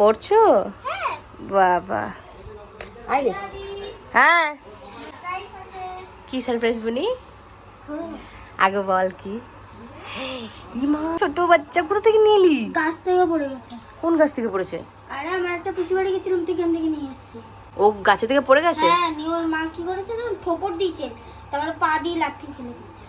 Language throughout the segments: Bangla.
পড়ছো? বাবা। আরে হ্যাঁ। কি সারপ্রাইজ বুনি? আগে বল কি? ইমা ছোট বাচ্চা পুরো থেকে নিয়ে এলি গাছ থেকে পড়ে গেছে। কোন গাছ থেকে পড়েছে? আরে আমরা একটা পিসি বাড়ি গেছিলাম থেকে থেকে নিয়ে এসেছি ও গাছে থেকে পড়ে গেছে? হ্যাঁ নিয়ে ওর মা কি করেছে না ঠোকর দিয়েছে। তারপরে পা দিয়ে লাঠি ফেলে দিচ্ছে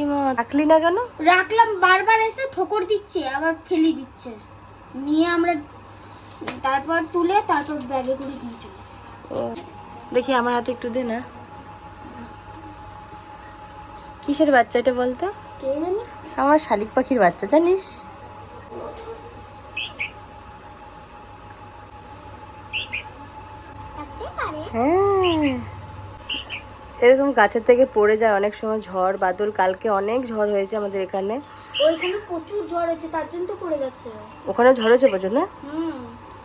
ইমা রাখলি না কেন? রাখলাম বারবার এসে ঠোকর দিচ্ছে আবার ফেলে দিচ্ছে। নিয়ে আমরা তারপর তুলে তারপর ব্যাগে করে নিয়ে চলে ও দেখি আমার হাতে একটু দে না। কিসের বাচ্চা এটা বলতো? আমার শালিক পাখির বাচ্চা জানিস? হ্যাঁ। এরকম গাছের থেকে পড়ে যায় অনেক সময় ঝড় বাদল কালকে অনেক ঝড় হয়েছে আমাদের এখানে। ওইখানে প্রচুর ঝড় হচ্ছে তার জন্য তো পড়ে গেছে। ওখানে ঝড় হয়েছে প্রচুর না? হুম।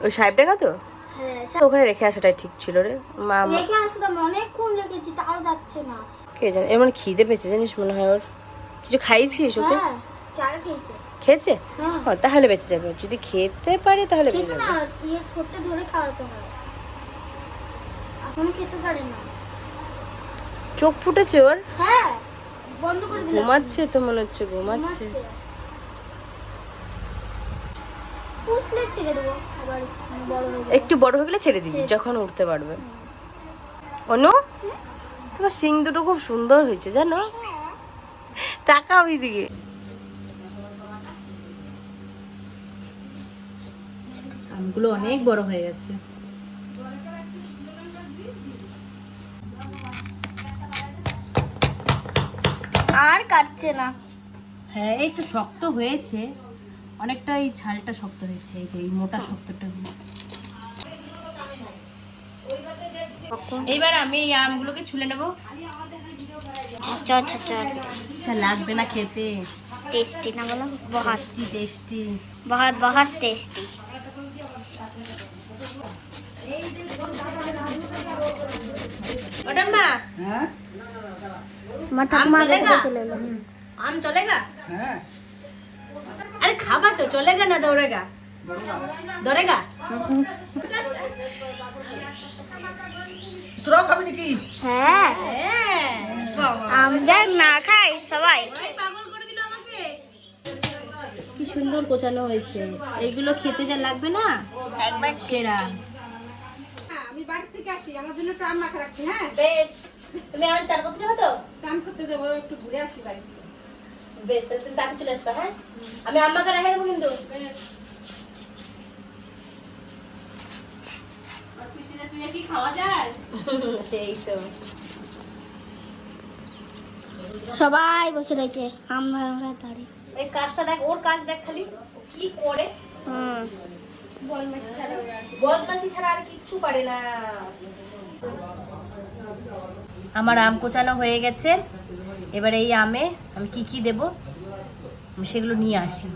ওই সাহেবডাঙ্গা তো? হ্যাঁ তো ওখানে রেখে আসাটাই ঠিক ছিল রে। মা রেখে আসলাম অনেকক্ষণ রেখেছি তাও যাচ্ছে না। কে জানে এমন খিদে পেয়েছে জানিস মনে হয় ওর? কিছু খাইছিস ওকে? হ্যাঁ চাল খেয়েছে। খেয়েছে? হ্যাঁ। তাহলে বেঁচে যাবে। যদি খেতে পারে তাহলে বেঁচে না ইয়ে ঠোঁটটা ধরে খাওয়াতে হয়। এখনও খেতে পারে না। চোখ ফুটেছে ওর? হ্যাঁ বন্ধ করে দিলাম। ঘুমাচ্ছে তো মনে হচ্ছে ঘুমাচ্ছে ঘুমাচ্ছে। পুষলে ছেড়ে দেবো আবার বড় হয়ে একটু বড় হয়ে গেলে ছেড়ে দিবি যখন উঠতে পারবে। অনু তোমার সিং দুটো খুব সুন্দর হয়েছে জানো? তাকাও ওইদিকে আমগুলো অনেক বড় হয়ে গেছে। আর কাটছে না। হ্যাঁ একটু শক্ত হয়েছে। অনেকটা এই ছালটা শক্ত হয়েছে এই যে এই মোটা শক্তটা এইবার আমি এই আমগুলোকে ছুলে নেব। ছাচা ছাচা আচ্ছা, লাগবে না খেতে। টেস্টি না বলো? বহুত। টেস্টি বহুত বহুত টেস্টি। ওটা মা আমার ঠাকুমা চলে আম চলেগা? আরে খাবা তো চলেগা না দৌড়েগা? দৌড়েগা? তোরাও খাবি নাকি? হ্যাঁ। হ্যাঁ আমরা না খাই সবাই। কি সুন্দর কোচানো হয়েছে। এইগুলো খেতে যা লাগবে না? একবার সেরা। আমি বাড়ি থেকে আসি আমার জন্য একটু আম্মা রাখছি হ্যাঁ? বেশ। তুমি আর চার করতে যাবে তো? চান করতে যাব একটু ঘুরে আসি বাড়ি বেশ তাহলে তুমি তাকে চলে আসবে হ্যাঁ? আমি আম্মাকে রেখে দেবো কিন্তু সবাই বসে রয়েছে আমরা এই কাজটা দেখ ওর কাজ দেখ খালি কি করে? হুম। বদমাসি ছাড়া আর কিচ্ছু পারে না। আমার আম কোচানো হয়ে গেছে। এবার এই আমে আমি কি কি দেব? আমি সেগুলো নিয়ে আসি।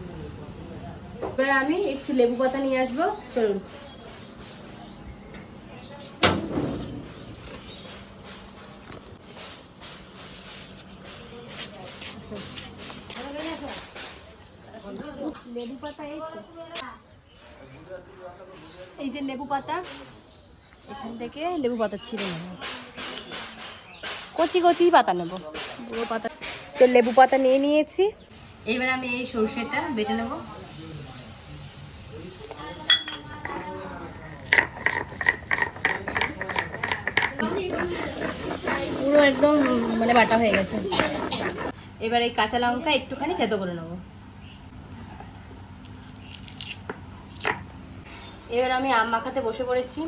এবার আমি একটু লেবু পাতা নিয়ে আসব। চলুন। লেবু পাতা এই যে লেবু পাতা, এখান থেকে লেবু পাতা ছিঁড়ে নেব। কচি কচি পাতা নেব। পাতা। তো লেবু পাতা নিয়ে নিয়েছি। এবার আমি এই সর্ষেটা বেটে নেব। পুরো একদম মানে বাটা হয়ে গেছে। এবার এই কাঁচা লঙ্কা একটুখানি থেতো করে নেব। এবার আমি আম মাখাতে বসে পড়েছি।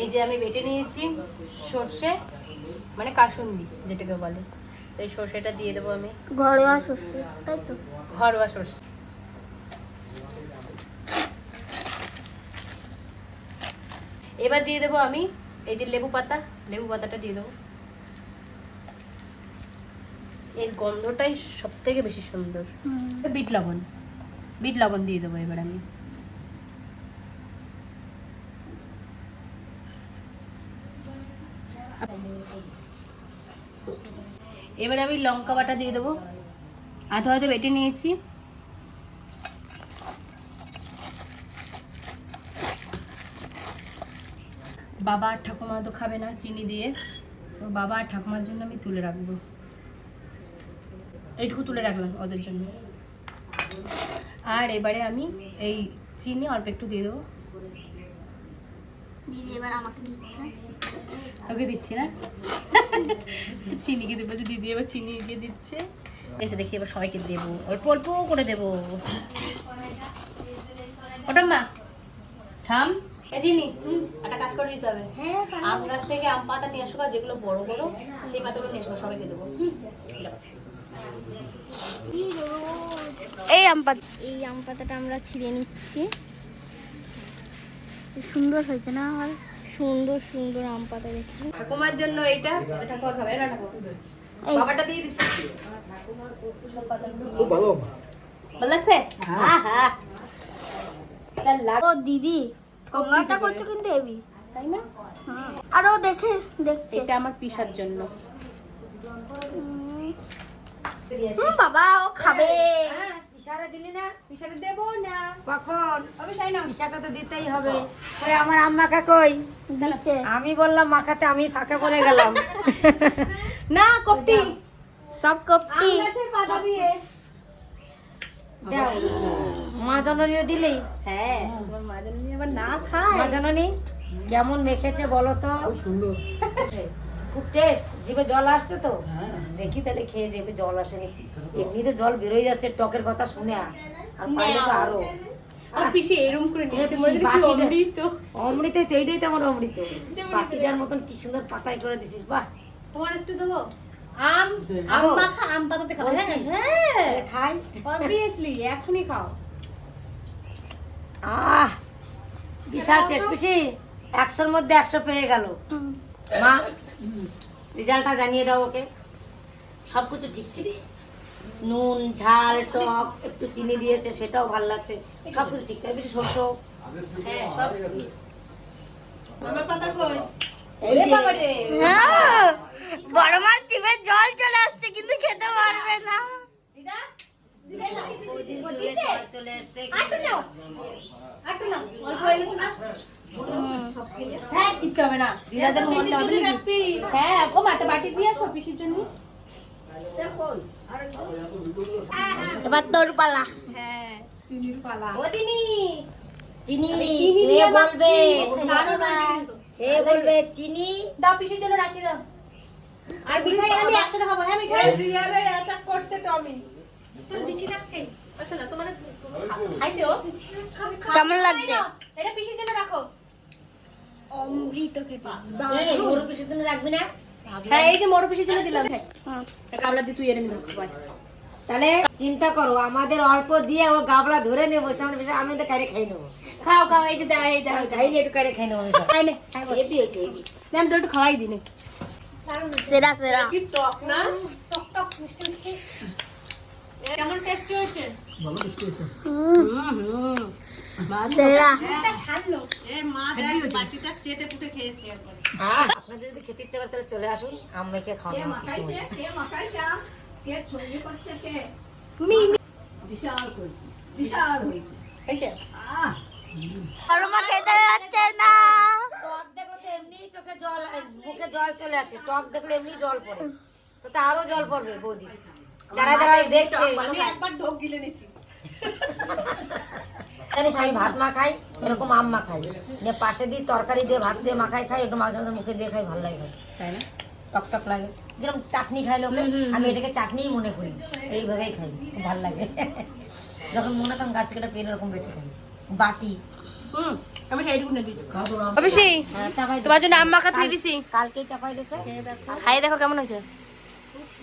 এই যে আমি বেটে নিয়েছি সর্ষে মানে কাসুন্দি যেটাকে বলে। তো এই সর্ষেটা দিয়ে দেবো আমি। ঘরোয়া শস্য তাই তো? ঘরোয়া সর্ষে। এবার দিয়ে দেবো আমি এই যে লেবু পাতা লেবু পাতাটা দিয়ে দেবো। এর গন্ধটাই সব থেকে বেশি সুন্দর। বিট লবণ বিট লবণ দিয়ে দেবো এবার আমি। এবার আমি লঙ্কা বাটা দিয়ে দেবো। আধা আধা বেটে নিয়েছি। বাবা আর ঠাকুমা তো খাবে না চিনি দিয়ে। তো বাবা আর ঠাকুমার জন্য আমি তুলে রাখব। এইটুকু তুলে রাখলাম ওদের জন্য। আর এবারে আমি এই চিনি অল্প একটু দিয়ে দেবো। দিদি এবার আমাকে দিচ্ছে। ওকে দিচ্ছি না? চিনিকে দেবো যে দিদি এবার চিনি দিয়ে দিচ্ছে। এসে দেখি এবার সবাইকে দেবো। অল্প অল্প করে দেবো। ওটা মা থাম। এ চিনি একটা কাজ করে দিতে হবে। হ্যাঁ আম গাছ থেকে আম পাতা নিয়ে আসো যেগুলো বড় বড় সেই পাতাগুলো নিয়ে আসো সবাইকে দেবো। এই আম পাতা এই আম পাতাটা আমরা ছিঁড়ে নিচ্ছি। সুন্দর হয়েছে না আর? সুন্দর সুন্দর আম পাতা দেখি ঠাকুমার জন্য এটা ঠাকুমা খাবে না ঠাকুমা বাবাটা দিয়ে দিচ্ছি ঠাকুমার সব পাতাগুলো খুব ভালো। ভালো লাগছে? লাগ ও দিদি কঙ্গাটা করছ কিন্তু এবি। তাই না? আরও দেখে দেখছে। এটা আমার পিসার জন্য। বাবা ও খাবে। ইশারা দিলি না? ইশারা দেবো না? কখন? অবশ্যই না। ইশারা তো দিতেই হবে। ওই আমার আম্মাকে কই? দিচ্ছে। আমি বললাম মাখাতে আমি ফাঁকা করে গেলাম। না কপটি। সব কপটি। পাতা দিয়ে। দাও। মা জননীও দিলি? হ্যাঁ। মা জানি আবার না খায়? মা জননী কেমন মেখেছে বলো তো? খুব সুন্দর। খুব টেস্ট জিভে জল আসছে তো। দেখি তাহলে খেয়ে জিভে জল আসে। নাকি এমনিতে জল বেরোয় যাচ্ছে টকের কথা শুনে আর পাইলে তো আরও। আর পিসি এরকম করে পিসি, অমৃত? অমৃত এইটাই তো আমার অমৃত। পাখিটার মতন কি সুন্দর পাতাই করে দিছিস বাহ। তোমার একটু দেবো? আম আম খাব? মাখা আম পাতাতে খাব। হ্যাঁ? হ্যাঁ। খাই। অবভিয়াসলি এখনই খাও। আহ বিশাল টেস্ট বেশি একশোর মধ্যে একশো পেয়ে গেল। মা রেজাল্টটা জানিয়ে দাও ওকে। সব কিছু ঠিক ঠিক। নুন ঝাল টক একটু চিনি দিয়েছে সেটাও ভালো লাগছে। সব কিছু ঠিকঠাক বেশি শস্য হ্যাঁ সব হ্যাঁ, বড় মাছ জিভে জল চলে আসছে কিন্তু খেতে পারবে না। দিদা চুলে হয়ে হ্যাঁ কিচ্ছু হবে না। দিদাদের মনটা হবে হ্যাঁ ও মাটা বাটি দিয়ে আসো পিসির জন্য। এবার তোর পালা হ্যাঁ। চিনির পালা ও চিনি। চিনি চিনি দিয়ে বলবে জানো না। কে বলবে চিনি। দাও পিসির জন্য রাখি দাও। আর মিঠাই আমি একসাথে খাব। হ্যাঁ মিঠাই। আসো না তোমার খাইছে? কেমন লাগছে? এটা পিসির জন্য রাখো। অমৃত খেতে এই গরু পিসের জন্য রাখবি না? হ্যাঁ এই যে পিসির জন্য দিলাম। হ্যাঁ। কাবলা দিয়ে তুই এর আমি খাব তাহলে চিন্তা করো আমাদের অল্প দিয়ে ও গাবলা ধরে নেব সামনে বেশি আমি তো কারে খাই নেব। খাও খাও এই যে দেখ এই খাই নি একটু কারে খাই নেব আমি খাই নে হেভি হয়েছে হেভি। আমি তো একটু খাওয়াই দিন সেরা সেরা। ভালো মিষ্টি। হয়েছে? হুম হুম। সেরা। আহ, আপনাদের যদি খেতে ইচ্ছে করে তাহলে চলে আসুন আম্মাকে খাওয়াবো কিছু। হয়েছে। বড় মা খেতে যাচ্ছে না। টক দেখলে এমনি চোখে জল মুখে জল চলে আসে। টক দেখলে এমনি জল পড়ে। তো তা আরও জল পড়বে বৌদি। দাঁড়া দাঁড়ায় দেখছে। জানিস আমি ভাত মা খাই এরকম আম মা খাই। দিয়ে পাশে দিয়ে তরকারি দিয়ে ভাত দিয়ে মাখাই খাই একটু মাঝে মাঝে মুখে দিয়ে খাই ভালো লাগে তাই না? টক টক লাগে। যেরকম চাটনি খাই লোকে আমি এটাকে চাটনিই মনে করি। এইভাবেই খাই খুব ভালো লাগে। যখন মনে তখন গাছ থেকে পেন এরকম বেটে খাই বাটি। হুম আমি হ্যাঁ, তোমার জন্য আম মাখা দিছি। কালকেই চাপাই দিয়েছে। খাই দেখো কেমন হয়েছে?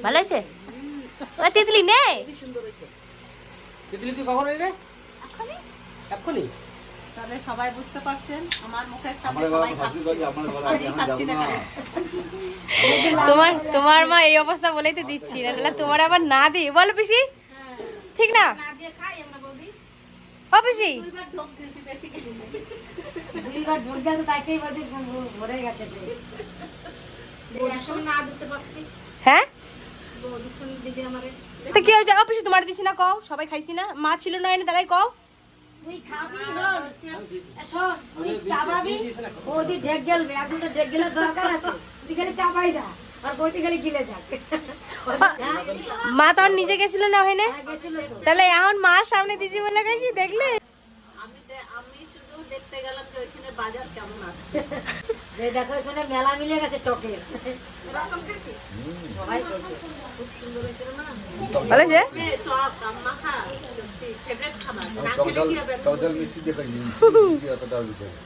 ভালো হয়েছে? ওই তিতলি নে তিতলি তুই কখন এলে? এক্ষুনি। তাহলে সবাই বুঝতে পারছেন আমার মুখের সামনে সবাই। তোমার তোমার মা এই অবস্থা বলেই তো দিচ্ছি। না তাহলে তোমার আবার না দিই বলো পিসি। ঠিক না? ও পিসি। দুইবার ঢোক গেছে তাকেই বলতে ভরে গেছে। হ্যাঁ? তো কি হয়েছে? পিসি তোমার দিছি না কও। সবাই খাইছি না। মা ছিল না এনে দাঁড়াই কও। তুই খাবি শোন তুই চাবাবি বৌদি ঢেক গেলবে এখন তো ঢেক গেলে দরকার আছে। তুই খালি চাপাই যা আর বৌদি খালি গিলে যাক। মা তখন নিজে গেছিল না ওখানে? হ্যাঁ, তো। তাহলে এখন মা সামনে দিছি বলে কি দেখলে? যে দেখো এখানে মেলা মিলে গেছে টকের সবাই টক। খাই মিষ্টি অতটা ভিতরে